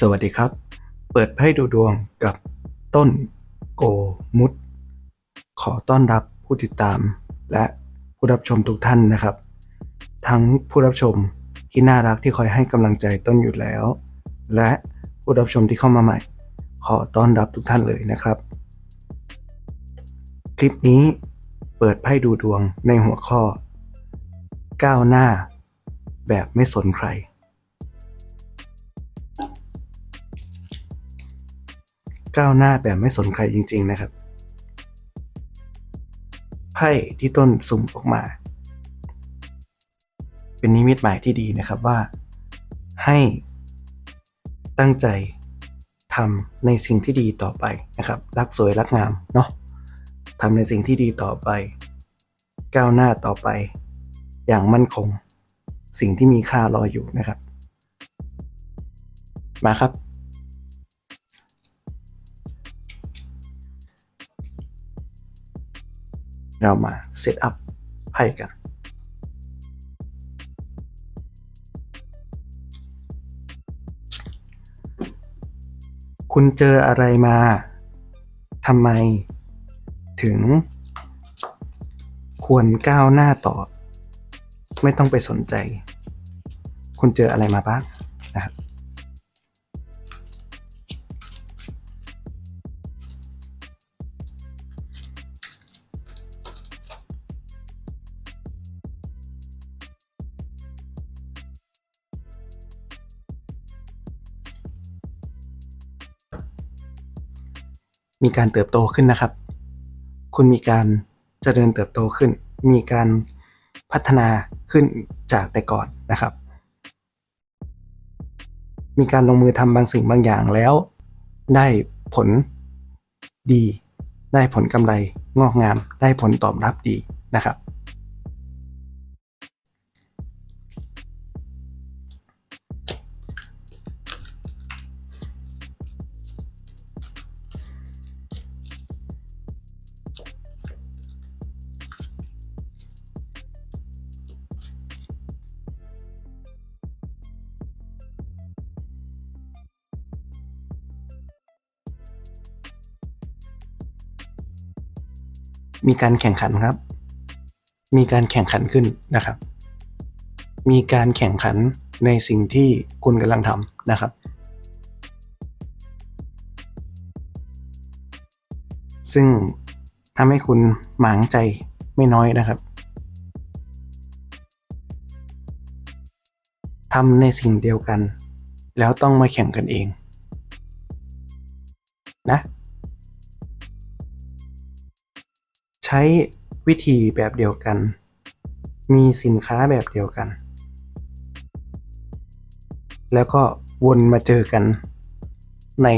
สวัสดีครับ เปิดไพ่ดูดวงกับต้นโกมุด ขอต้อนรับผู้ติดตาม และผู้รับชมทุกท่านนะครับ ทั้งผู้รับชมที่น่ารักที่คอยให้กำลังใจต้นอยู่แล้ว และผู้รับชมที่เข้ามาใหม่ ขอต้อนรับทุกท่านเลยนะครับ คลิปนี้เปิดไพ่ดูดวงในหัวข้อ ก้าวหน้าแบบไม่สนใคร ก้าวหน้าแบบไม่สนใครจริง ๆ นะครับ ไพ่ที่ต้นสุ่มออกมา เป็นนิมิตหมายที่ดีนะครับว่า ให้ตั้งใจทำในสิ่งที่ดีต่อไปนะครับ รักสวยรักงามเนาะทำในสิ่งที่ดีต่อไป ก้าวหน้าต่อไป อย่างมั่นคง สิ่งที่มีค่ารออยู่นะครับ มาครับ เรามาเซตอัพไพ่กัน คุณเจออะไรมาทำไมถึง ควรก้าวหน้าต่อ ไม่ต้องไปสนใจ คุณเจออะไรมาบ้างนะครับ มีการเติบโตขึ้นนะครับ คุณมีการเจริญเติบโตขึ้น มีการพัฒนาขึ้นจากแต่ก่อนนะครับ มีการลงมือทำบางสิ่งบางอย่างแล้ว ได้ผลดี ได้ผลกำไรงอกงาม ได้ผลตอบรับดีนะครับ มีการแข่งขันครับ มีการแข่งขันขึ้นนะครับ มีการแข่งขันในสิ่งที่คุณกำลังทำนะครับ ซึ่งทำให้คุณหมางใจไม่น้อยนะครับทำในสิ่งเดียวกัน แล้วต้องมาแข่งกันเอง นะ ช้วิธีแบบเดียวกัน มีสินค้าแบบเดียวกัน แล้วก็วนมาเจอกันใน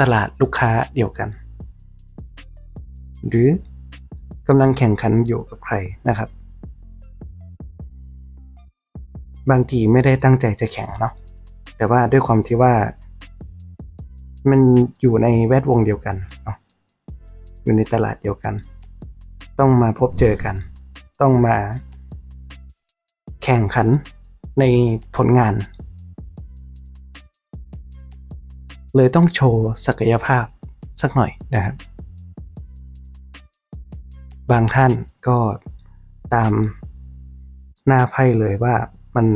ตลาดลูกค้าเดียวกัน หรือกำลังแข่งขันอยู่กับใครนะครับ บางทีไม่ได้ตั้งใจจะแข่งเนาะแต่ว่าด้วยความที่ว่า มันอยู่ในแวดวงเดียวกันเนาะอยู่ในตลาดเดียวกัน ต้องมาพบเจอกัน ต้องมาแข่งขันในผลงาน เลยต้องโชว์ศักยภาพสักหน่อยนะครับ บางท่านก็ตามหน้าไพ่เลยว่ามัน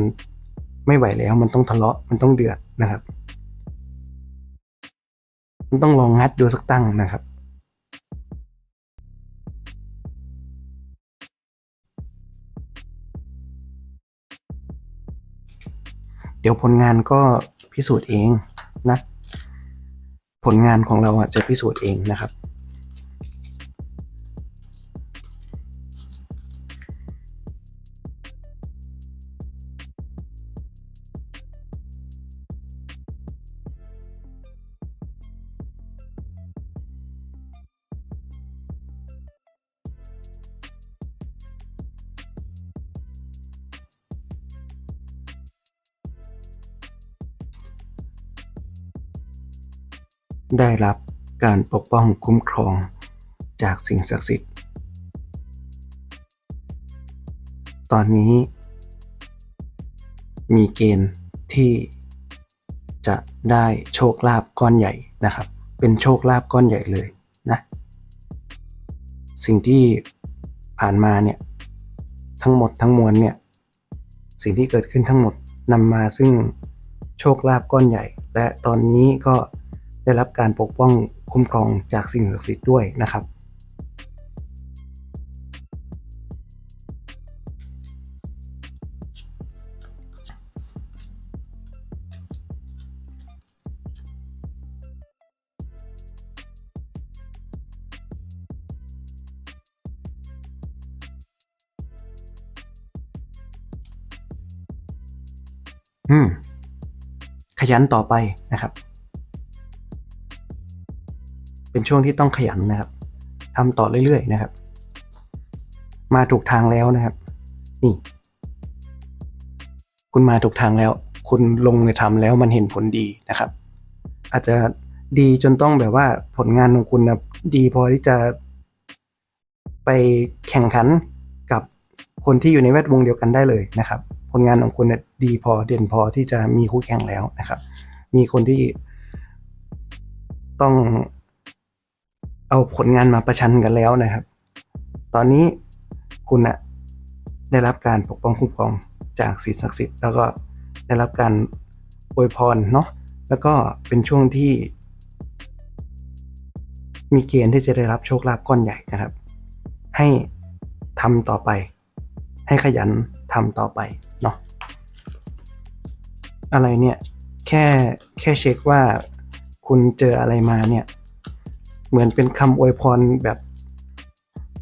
ไม่ไหวแล้วมันต้องทะเลาะมันต้องเดือดนะครับ มันต้องลองงัดดูสักตั้งนะครับ ดี๋ยวผลงานก็พิสูจน์เองนะ ผลงานของเราอะจะพิสูจน์เองนะครับ ได้รับการปกป้องคุ้มครองจากสิ่งศักดิ์สิทธิ์ ตอนนี้ มีเกณฑ์ที่จะได้โชคลาภก้อนใหญ่นะครับ เป็นโชคลาภก้อนใหญ่เลยนะ สิ่งที่ผ่านมาเนี่ยทั้งหมดทั้งมวลเนี่ยสิ่งที่เกิดขึ้นทั้งหมดนำมาซึ่งโชคลาภก้อนใหญ่ และตอนนี้ก็ ได้รับการปกป้องคุ้มครองจากสิ่งศักดิ์สิทธิ์ด้วยนะครับ อืม ขยันต่อไปนะครับ เป็นช่วงที่ต้องขยันนะครับทำต่อเรื่อยๆนะครับ มาถูกทางแล้วนะครับ นี่ คุณมาถูกทางแล้ว คุณลงมือทำแล้วมันเห็นผลดีนะครับ อาจจะดีจนต้องแบบว่าผลงานของคุณนะดีพอที่จะไปแข่งขันกับคนที่อยู่ในแวดวงเดียวกันได้เลยนะครับ ผลงานของคุณนี่ยดีพอเด่นพอที่จะมีคู่แข่งแล้วนะครับ มีคนที่ต้อง เอาผลงานมาประชันกันแล้วนะครับ ตอนนี้คุณนะได้รับการปกป้องคุ้มครองจากสิ่งศักดิ์สิทธิ์แล้วก็ได้รับการอวยพรเนาะแล้วก็เป็นช่วงที่ มีเกณฑ์ที่จะได้รับโชคลาภก้อนใหญ่นะครับ ให้ทำต่อไป ให้ขยันทำต่อไปเนาะอะไรเนี่ยแค่แค่เช็คว่าคุณเจออะไรมาเนี่ย เหมือนเป็นคำอวยพรแบบ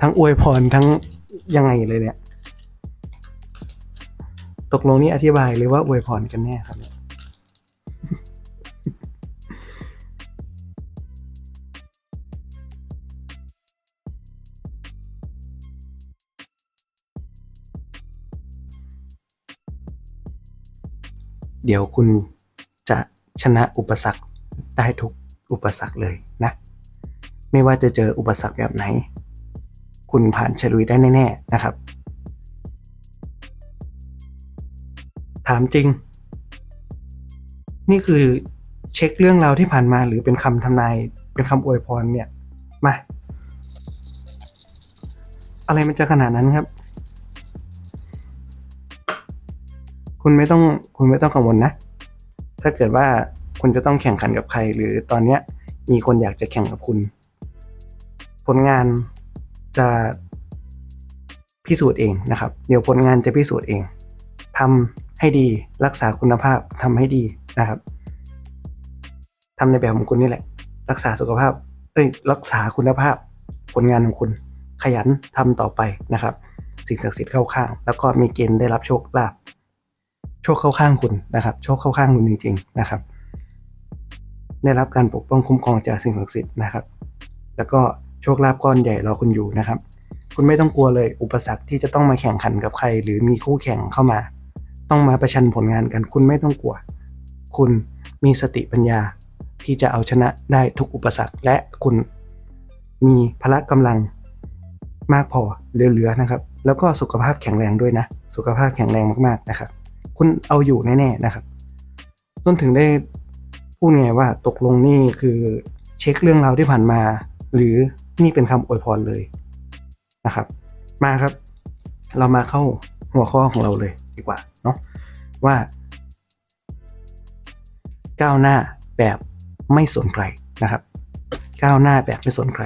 ทั้งอวยพรทั้งยังไงเลยเนี่ย ตกลงนี่อธิบายหรือว่าอวยพรกันแน่ครับเนี่ยเดี๋ยวคุณจะชนะอุปสรรคได้ทุกอุปสรรคเลยนะ ไม่ว่าจะเจออุปสรรคแบบไหน คุณผ่านฉลุยได้แน่ๆนะครับ ถามจริง นี่คือเช็คเรื่องราวที่ผ่านมาหรือเป็นคำทำนาย เป็นคำอวยพรเนี่ย มา อะไรมันจะขนาดนั้นครับ คุณไม่ต้องคุณไม่ต้องกังวลนะ ถ้าเกิดว่าคุณจะต้องแข่งขันกับใครหรือตอนเนี้ยมีคนอยากจะแข่งกับคุณ ผลงานจะพิสูจน์เองนะครับ เดี๋ยวผลงานจะพิสูจน์เองทำให้ดีรักษาคุณภาพทำให้ดีนะครับทำในแบบของคุณนี่แหละ รักษาสุขภาพ เอ้ยรักษาคุณภาพ ผลงานของคุณ ขยันทำต่อไปนะครับ สิ่งศักดิ์สิทธิ์เข้าข้าง แล้วก็มีเกณฑ์ได้รับโชคลาภโชคเข้าข้างคุณนะครับ โชคเข้าข้างคุณจริงๆนะครับ ได้รับการปกป้องคุ้มครองจากสิ่งศักดิ์สิทธิ์นะครับ แล้วก็ โชคลาภก้อนใหญ่รอคุณอยู่นะครับ คุณไม่ต้องกลัวเลยอุปสรรคที่จะต้องมาแข่งขันกับใคร หรือมีคู่แข่งเข้ามา ต้องมาประชันผลงานกัน คุณไม่ต้องกลัว คุณมีสติปัญญาที่จะเอาชนะได้ทุกอุปสรรคและคุณมีพละกำลังมากพอเหลือๆนะครับ แล้วก็สุขภาพแข็งแรงด้วยนะ สุขภาพแข็งแรงมากๆนะครับ คุณเอาอยู่แน่ๆนะครับต้นถึงได้พูดไงว่าตกลงนี่คือเช็คเรื่องราวที่ผ่านมา หรือ นี่เป็นคำอวยพรเลยนะครับ มาครับ เรามาเข้าหัวข้อของเราเลยดีกว่าเนาะว่า ก้าวหน้าแบบไม่สนใครนะครับ ก้าวหน้าแบบไม่สนใคร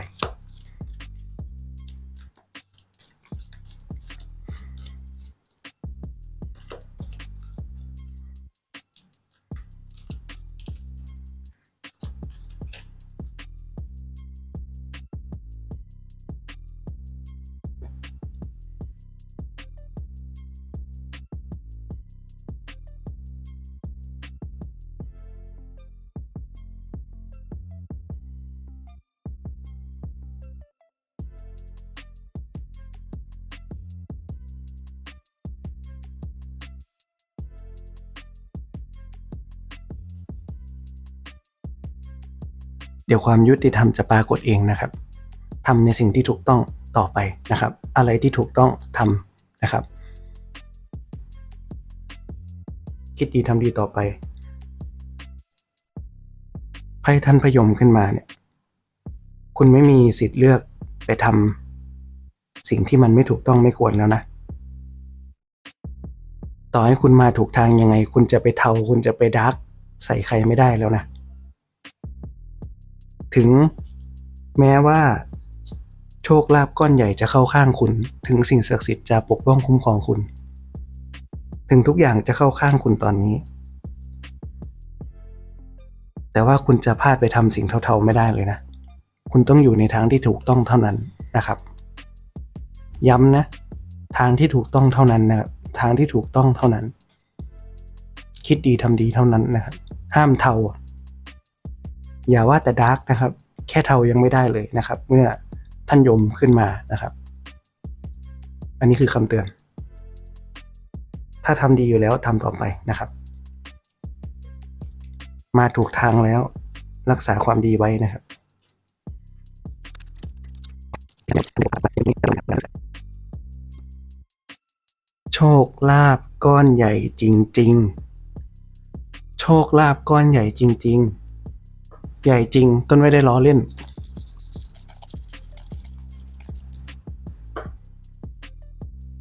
เดี๋ยวความยุติธรรมจะปรากฏเองนะครับทำในสิ่งที่ถูกต้องต่อไปนะครับ อะไรที่ถูกต้องทำนะครับ คิดดีทำดีต่อไปพ่ท่านพยมขึ้นมาเนี่ย คุณไม่มีสิทธิ์เลือกไปทำสิ่งที่มันไม่ถูกต้องไม่ควรแล้วนะต่อให้คุณมาถูกทางยังไง คุณจะไปเทาคุณจะไปดาร์กใส่ใครไม่ได้แล้วนะ ถึงแม้ว่าโชคลาภก้อนใหญ่จะเข้าข้างคุณ ถึงสิ่งศักดิ์สิทธิ์จะปกป้องคุ้มครองคุณ ถึงทุกอย่างจะเข้าข้างคุณตอนนี้ แต่ว่าคุณจะพลาดไปทำสิ่งเท่าๆไม่ได้เลยนะ คุณต้องอยู่ในทางที่ถูกต้องเท่านั้นนะครับ ย้ำนะ ทางที่ถูกต้องเท่านั้นนะครับทางที่ถูกต้องเท่านั้น คิดดีทำดีเท่านั้นนะครับห้ามเทา อย่าว่าแต่ดาร์กนะครับ แค่เทายังไม่ได้เลยนะครับ เมื่อท่านยมขึ้นมานะครับ อันนี้คือคำเตือน ถ้าทำดีอยู่แล้วทำต่อไปนะครับ มาถูกทางแล้วรักษาความดีไว้นะครับโชคลาภก้อนใหญ่จริง ๆ โชคลาภก้อนใหญ่จริง ๆ ใหญ่จริงต้นไม่ได้ล้อเล่น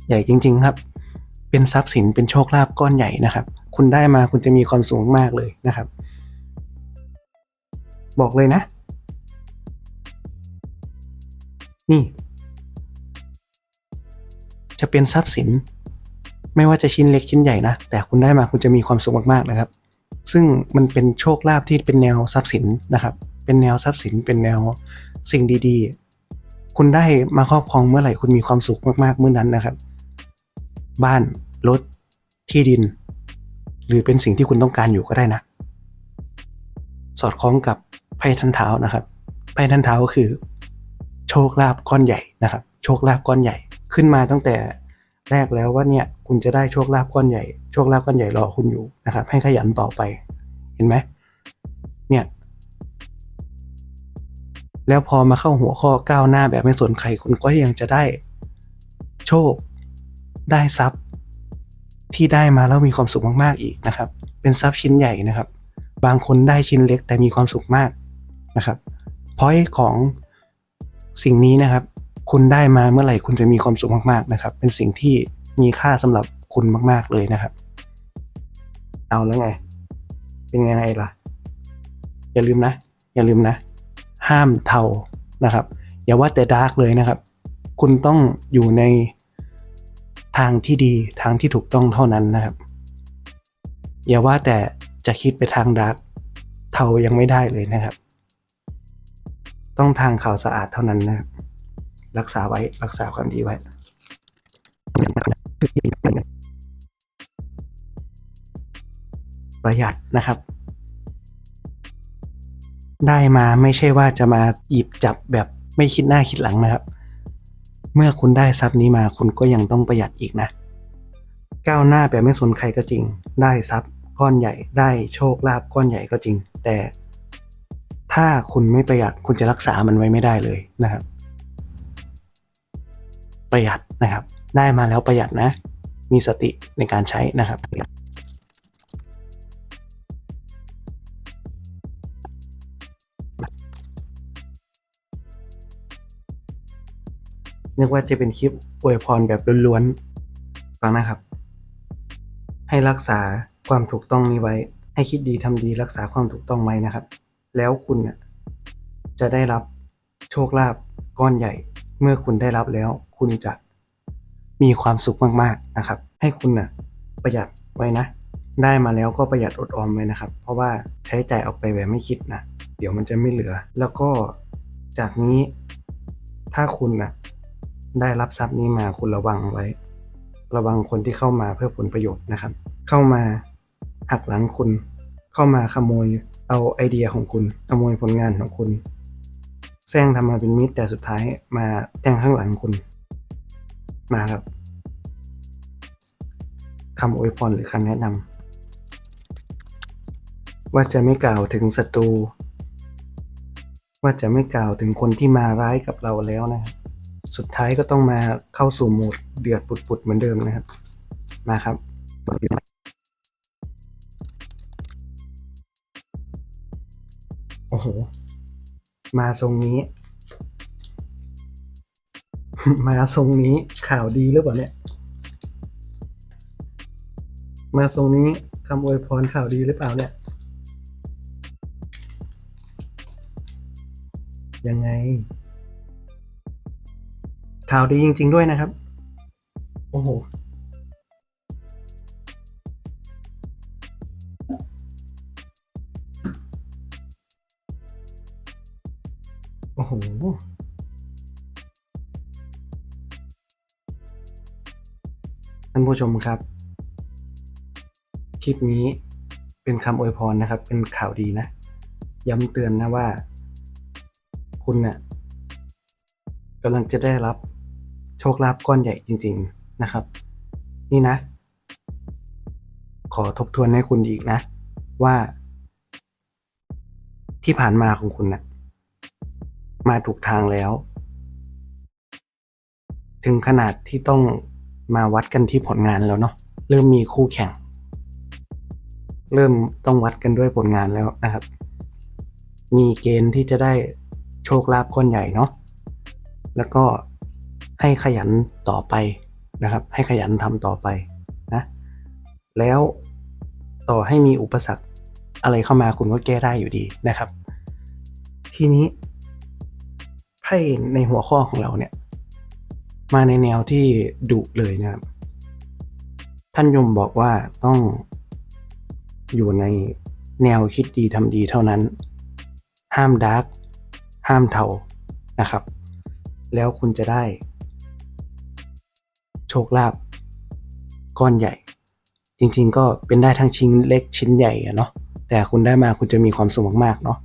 ใหญ่จริง ๆ ครับ เป็นทรัพย์สินเป็นโชคลาภก้อนใหญ่นะครับ คุณได้มาคุณจะมีความสูงมากเลยนะครับ บอกเลยนะ นี่ จะเป็นทรัพย์สิน ไม่ว่าจะชิ้นเล็กชิ้นใหญ่นะ แต่คุณได้มาคุณจะมีความสุขมากๆนะครับ ซึ่งมันเป็นโชคลาภที่เป็นแนวทรัพย์สินนะครับ เป็นแนวทรัพย์สินเป็นแนวสิ่งดีๆ คุณได้มาครอบครองเมื่อไหร่คุณมีความสุขมากๆเมื่อนั้นนะครับ บ้านรถที่ดิน หรือเป็นสิ่งที่คุณต้องการอยู่ก็ได้นะ สอดคล้องกับไพ่ทันเท้านะครับไพ่ทันเท้าก็คือ โชคลาภก้อนใหญ่นะครับ โชคลาภก้อนใหญ่ขึ้นมาตั้งแต่ แรกแล้วว่าเนี่ยคุณจะได้โชคลาภก้อนใหญ่โชคลาภก้อนใหญ่รอคุณอยู่นะครับ ให้ขยันต่อไปเห็นไหมเนี่ย แล้วพอมาเข้าหัวข้อก้าวหน้าแบบไม่สนใครคุณก็ยังจะได้โชคได้ทรัพย์ ที่ได้มาแล้วมีความสุขมากๆอีกนะครับ เป็นทรัพย์ชิ้นใหญ่นะครับ บางคนได้ชิ้นเล็กแต่มีความสุขมากนะครับพอยของสิ่งนี้นะครับ คุณได้มาเมื่อไหร่คุณจะมีความสุขมากๆนะครับ เป็นสิ่งที่มีค่าสำหรับคุณมาก ๆเลยนะครับ เอาแล้วไง เป็นไงล่ะ อย่าลืมนะ อย่าลืมนะ ห้ามเทานะครับ อย่าว่าแต่ดาร์กเลยนะครับ คุณต้องอยู่ในทางที่ดีทางที่ถูกต้องเท่านั้นนะครับ อย่าว่าแต่จะคิดไปทางดาร์กเทายังไม่ได้เลยนะครับ ต้องทางข่าวสะอาดเท่านั้นนะครับ รักษาไว้รักษาความดีไว้ประหยัดนะครับ ได้มาไม่ใช่ว่าจะมาหยิบจับแบบไม่คิดหน้าคิดหลังนะครับ เมื่อคุณได้ทรัพย์นี้มาคุณก็ยังต้องประหยัดอีกนะ ก้าวหน้าแบบไม่สนใครก็จริง ได้ทรัพย์ก้อนใหญ่ได้โชคลาภก้อนใหญ่ก็จริง แต่ถ้าคุณไม่ประหยัดคุณจะรักษามันไว้ไม่ได้เลยนะครับ ประหยัดนะครับ ได้มาแล้วประหยัดนะ มีสติในการใช้นะครับนึกว่าจะเป็นคลิปอวยพรแบบล้วนๆ ฟังนะครับ ให้รักษาความถูกต้องนี้ไว้ ให้คิดดีทำดีรักษาความถูกต้องไว้นะครับ แล้วคุณน่ะจะได้รับโชคลาภก้อนใหญ่ เมื่อคุณได้รับแล้ว คุณจะมีความสุขมากๆนะครับ ให้คุณน่ะประหยัดไว้นะ ได้มาแล้วก็ประหยัดอดออมไว้นะครับ เพราะว่าใช้จ่ายออกไปแบบไม่คิดนะเดี๋ยวมันจะไม่เหลือ แล้วก็จากนี้ถ้าคุณน่ะได้รับทรัพย์นี้มาคุณระวังไว้ ระวังคนที่เข้ามาเพื่อผลประโยชน์นะครับ เข้ามาหักหลังคุณ เข้ามาขโมยเอาไอเดียของคุณ ขโมยผลงานของคุณ แซงทำมาเป็นมิตรแต่สุดท้ายมาแทงข้างหลังคุณ มาครับคำอวยพรหรือคำแนะนำว่าจะไม่กล่าวถึงศัตรู ว่าจะไม่กล่าวถึงคนที่มาร้ายกับเราแล้วนะครับ สุดท้ายก็ต้องมาเข้าสู่โหมดเดือดปุดๆเหมือนเดิมนะครับ มาครับโอ้โห มาทรงนี้ มาทรงนี้ข่าวดีหรือเปล่าเนี่ย มาทรงนี้คำอวยพรข่าวดีหรือเปล่าเนี่ย ยังไง ข่าวดีจริง ๆ ด้วยนะครับ โอ้โห ผู้ชมครับ คลิปนี้เป็นคำอวยพรนะครับ เป็นข่าวดีนะ ย้ำเตือนนะว่า คุณเนี่ยกำลังจะได้รับโชคลาภก้อนใหญ่จริง ๆนะครับ นี่นะ ขอทบทวนให้คุณอีกนะ ว่า ที่ผ่านมาของคุณน่ะมาถูกทางแล้ว ถึงขนาดที่ต้อง มาวัดกันที่ผลงานแล้วเนาะเริ่มมีคู่แข่ง เริ่มต้องวัดกันด้วยผลงานแล้วนะครับ มีเกณฑ์ที่จะได้โชคลาภก้อนใหญ่เนาะแล้วก็ให้ขยันต่อไปนะครับ ให้ขยันทำต่อไปนะแล้วต่อให้มีอุปสรรคอะไรเข้ามาคุณก็แก้ได้อยู่ดีนะครับ ทีนี้ไพ่ในหัวข้อของเราเนี่ย มาในแนวที่ดุเลยนะครับ ท่านยมบอกว่าต้องอยู่ในแนวคิดดีทำดีเท่านั้น ห้ามดาร์กห้ามเทานะครับ แล้วคุณจะได้ โชคลาภก้อนใหญ่ จริงๆก็เป็นได้ทั้งชิ้นเล็กชิ้นใหญ่อะเนาะแต่คุณได้มาคุณจะมีความสุขมากๆเนาะ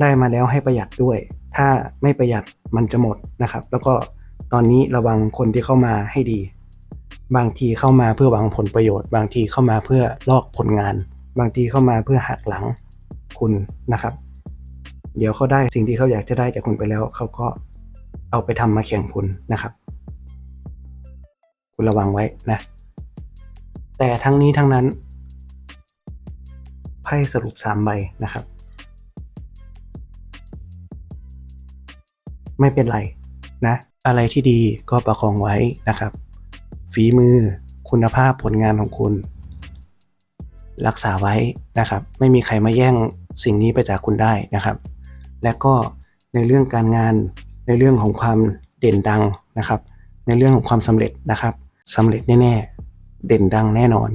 ได้มาแล้วให้ประหยัดด้วย ถ้าไม่ประหยัดมันจะหมดนะครับ แล้วก็ ตอนนี้ระวังคนที่เข้ามาให้ดี บางทีเข้ามาเพื่อหวังผลประโยชน์ บางทีเข้ามาเพื่อลอกผลงาน บางทีเข้ามาเพื่อหักหลังคุณนะครับ เดี๋ยวเขาได้สิ่งที่เขาอยากจะได้จากคุณไปแล้ว เขาก็เอาไปทำมาแข่งคุณนะครับ คุณระวังไว้นะ แต่ทั้งนี้ทั้งนั้นไพ่สรุปสามใบนะครับ ไม่เป็นไรนะ อะไรที่ดีก็ประคองไว้นะครับ ฝีมือคุณภาพผลงานของคุณ รักษาไว้นะครับ ไม่มีใครมาแย่งสิ่งนี้ไปจากคุณได้นะครับ และก็ในเรื่องการงานในเรื่องของความเด่นดังนะครับ ในเรื่องของความสำเร็จนะครับสำเร็จแน่ๆเด่นดังแน่นอน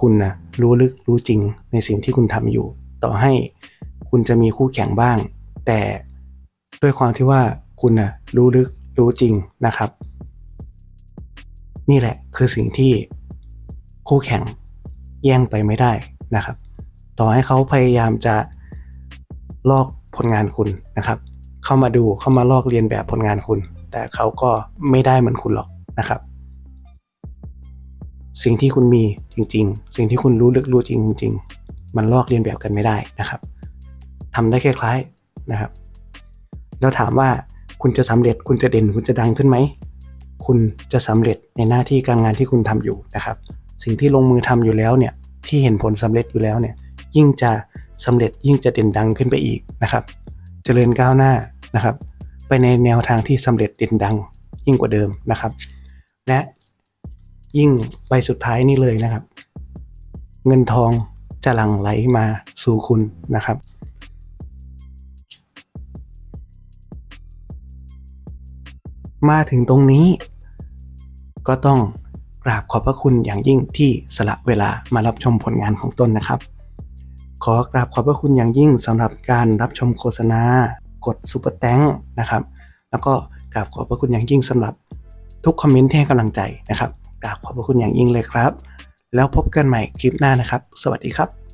คุณนะรู้ลึกรู้จริงในสิ่งที่คุณทำอยู่ ต่อให้คุณจะมีคู่แข่งบ้าง แต่ด้วยความที่ว่า คุณนะรู้ลึกรู้จริงนะครับ นี่แหละคือสิ่งที่คู่แข่งแย่งไปไม่ได้นะครับ ต่อให้เขาพยายามจะลอกผลงานคุณนะครับ เข้ามาดูเข้ามาลอกเรียนแบบผลงานคุณ แต่เขาก็ไม่ได้เหมือนคุณหรอกนะครับ สิ่งที่คุณมีจริง ๆ สิ่งที่คุณรู้ลึกรู้จริงจริงๆมันลอกเรียนแบบกันไม่ได้นะครับทำได้แค่คล้ายนะครับ แล้วถามว่า คุณจะสำเร็จ คุณจะเด่น คุณจะดังขึ้นไหม คุณจะสำเร็จในหน้าที่การงานที่คุณทำอยู่นะครับ สิ่งที่ลงมือทำอยู่แล้วเนี่ย ที่เห็นผลสำเร็จอยู่แล้วเนี่ย ยิ่งจะสำเร็จยิ่งจะเด่นดังขึ้นไปอีกนะครับ เจริญก้าวหน้านะครับ ไปในแนวทางที่สำเร็จเด่นดัง ยิ่งกว่าเดิมนะครับ และยิ่งไปสุดท้ายนี่เลยนะครับ เงินทองจะหลั่งไหลมาสู่คุณนะครับ มาถึงตรงนี้ ก็ต้องกราบขอบพระคุณอย่างยิ่งที่สละเวลามารับชมผลงานของตนนะครับ ขอกราบขอบพระคุณอย่างยิ่งสำหรับการรับชมโฆษณา กดซุปเปอร์แตงนะครับ แล้วก็กราบขอบพระคุณอย่างยิ่งสำหรับทุกคอมเมนต์ที่ให้กำลังใจนะครับกราบขอบพระคุณอย่างยิ่งเลยครับ แล้วพบกันใหม่คลิปหน้านะครับ สวัสดีครับ